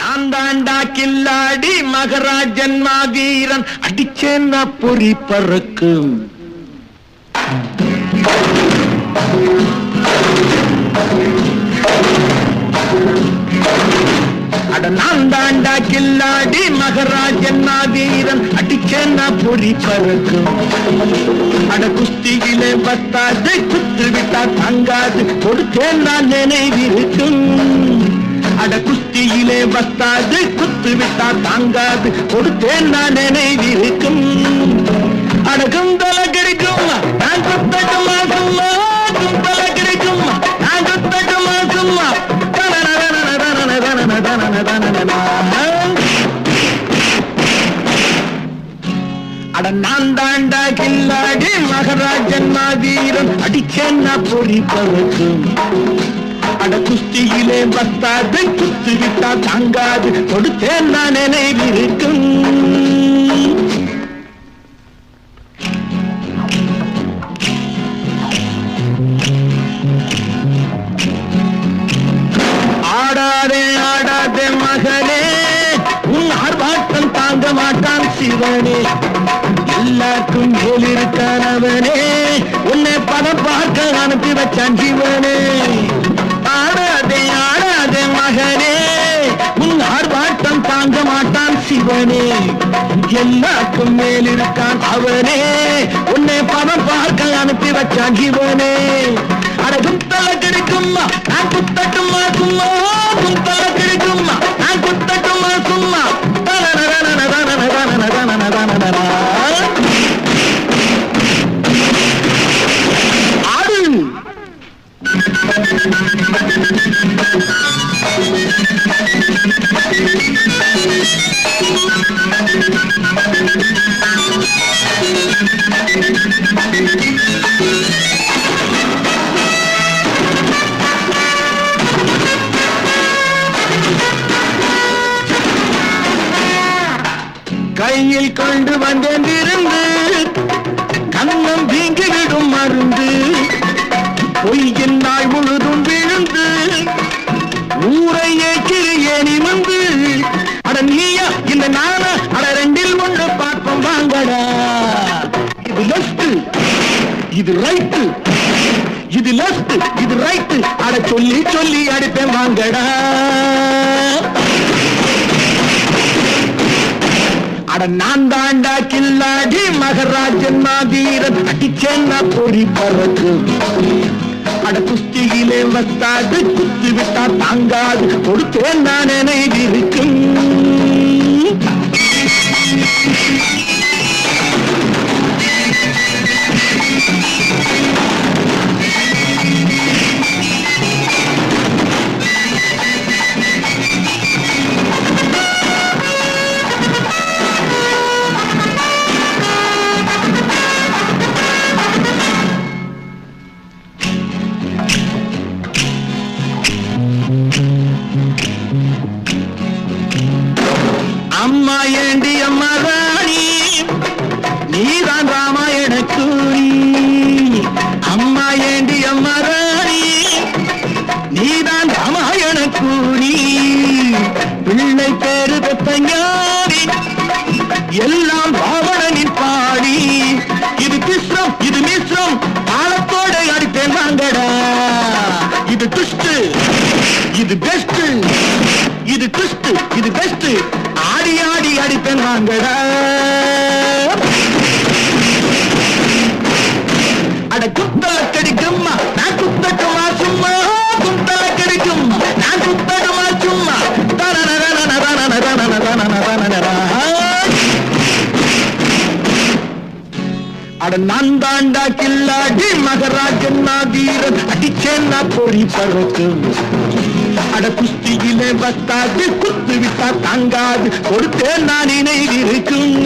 நான் தாண்டா கில்லாடி மகராஜன் மாவீரன். அடிச்சேன்னா பொறி பறக்கும் நான் தாண்டா கில்லாடி மகராஜன் மாவீரன். அடிச்சேன்னா பொறி பறக்கும் அட குஸ்தியிலே பத்தாது குத்து விட்டா தங்காது கொடுத்தேன்னா நினைவிருக்கும். அட குஸ்தி கையிலே பத்தாது குத்து விட்டா தாங்காது கொடுத்தேன் நான் நினைவிருக்கும். அடகும் குந்தல கிடைக்கும் நான் குத்தட்டுமா சும்மா குந்தல கிடைக்கும் நான் குத்தட்டுமா சும்மா. அட நான் தாண்டா கில்லாடி மகராஜன் மாவீரன் அடிச்சேன்னா பொறி அட குஸ்தியிலே பத்தாது குத்து விட்டா தாங்காது. கொடுத்தேன் நான் நினைவிருக்கும். ஆடாதே ஆடாதே மகளே உன் ஆர்ப்பாட்டம் தாங்க மாட்டான் சிவனே. எல்லாருக்கும் மேலிருக்கானவனே உன்னை படம் பார்க்க அனுப்பி வச்சான் சிவனே அவனே எல்லாக்கும் மேல் இருக்கான் அவனே. உன்னை பணம் பார்க்க அனுப்பி வச்சான் இவனே. அட குத்தல கிடைக்கும்மா நான் குத்தட்டுமா சும்மா கையில் கொண்டு வந்தேன் இருந்து கண்ணம் வீங்கிவிடும் மருந்து. பொய்யின் நாள் முழுதும் விழுந்து ஊரையே ஏக்கிறியே நிமிந்து அட நீயா இந்த நானா அட ரெண்டில் ஒன்று பார்ப்போம் வாங்கடா. இது லெஃப்ட் இது ரைட்டு இது லெஃப்ட் இது ரைட்டு அட சொல்லி சொல்லி அடிப்பேன் வாங்கடா. நான் தாண்டா கில்லாடி மகராஜன் மாவீரன். அடிச்சேன்னா பொறி பறக்கு. அட குஸ்தியிலே வத்தாது குத்து விட்டா தாங்காது. கொடுத்தேன் நான் நினைவிருக்கும் அம்மா ராமாயண கூறி அம்மா ஏண்டி அம்மா ராணி? நீதான் ராமாயண கூறி பிள்ளை பேரு பெத்தஞ்சாரி எல்லாம் ராவணனின் பாடி இது கிருஷ்ணம் இது மிஸ்ரம். காலத்தோட அடித்தேன் வாங்கடா. இது டுஸ்ட் இது பெஸ்ட் இது டுஸ்ட் இது பெஸ்ட் ஆடி ஆடி அடித்தேன் வாங்கடா. அட நான் தாண்டா கில்லாடி மகராஜன் நாதீரன் அடிச்சேன்னா பொறி பறக்கும் அட குஸ்தியிலே வத்தாது குத்து விட்டா தாங்காது கொடுத்தேன் நான் நினைவிருக்கும்